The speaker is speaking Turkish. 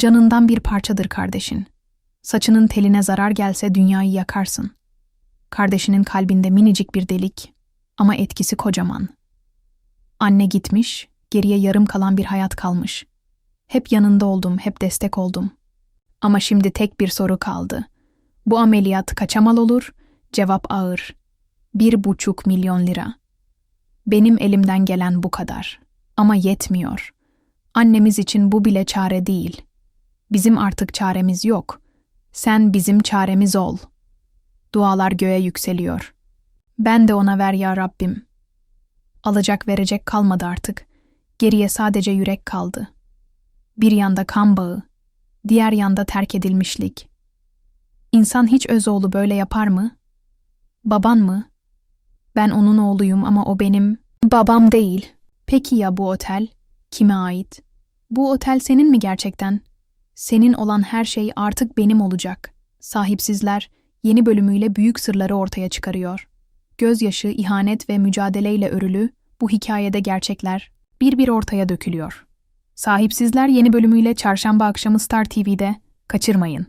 Canından bir parçadır kardeşin. Saçının teline zarar gelse dünyayı yakarsın. Kardeşinin kalbinde minicik bir delik ama etkisi kocaman. Anne gitmiş, geriye yarım kalan bir hayat kalmış. Hep yanında oldum, hep destek oldum. Ama şimdi tek bir soru kaldı. Bu ameliyat kaça mal olur? Cevap ağır. Bir buçuk milyon lira. Benim elimden gelen bu kadar. Ama yetmiyor. Annemiz için bu bile çare değil. Bizim artık çaremiz yok. Sen bizim çaremiz ol. Dualar göğe yükseliyor. Ben de ona ver ya Rabbim. Alacak verecek kalmadı artık. Geriye sadece yürek kaldı. Bir yanda kan bağı, diğer yanda terk edilmişlik. İnsan hiç öz oğlu böyle yapar mı? Baban mı? Ben onun oğluyum ama o benim babam değil. Peki ya bu otel? Kime ait? Bu otel senin mi gerçekten? Senin olan her şey artık benim olacak. Sahipsizler yeni bölümüyle büyük sırları ortaya çıkarıyor. Gözyaşı, ihanet ve mücadeleyle örülü bu hikayede gerçekler bir bir ortaya dökülüyor. Sahipsizler yeni bölümüyle çarşamba akşamı Star TV'de kaçırmayın.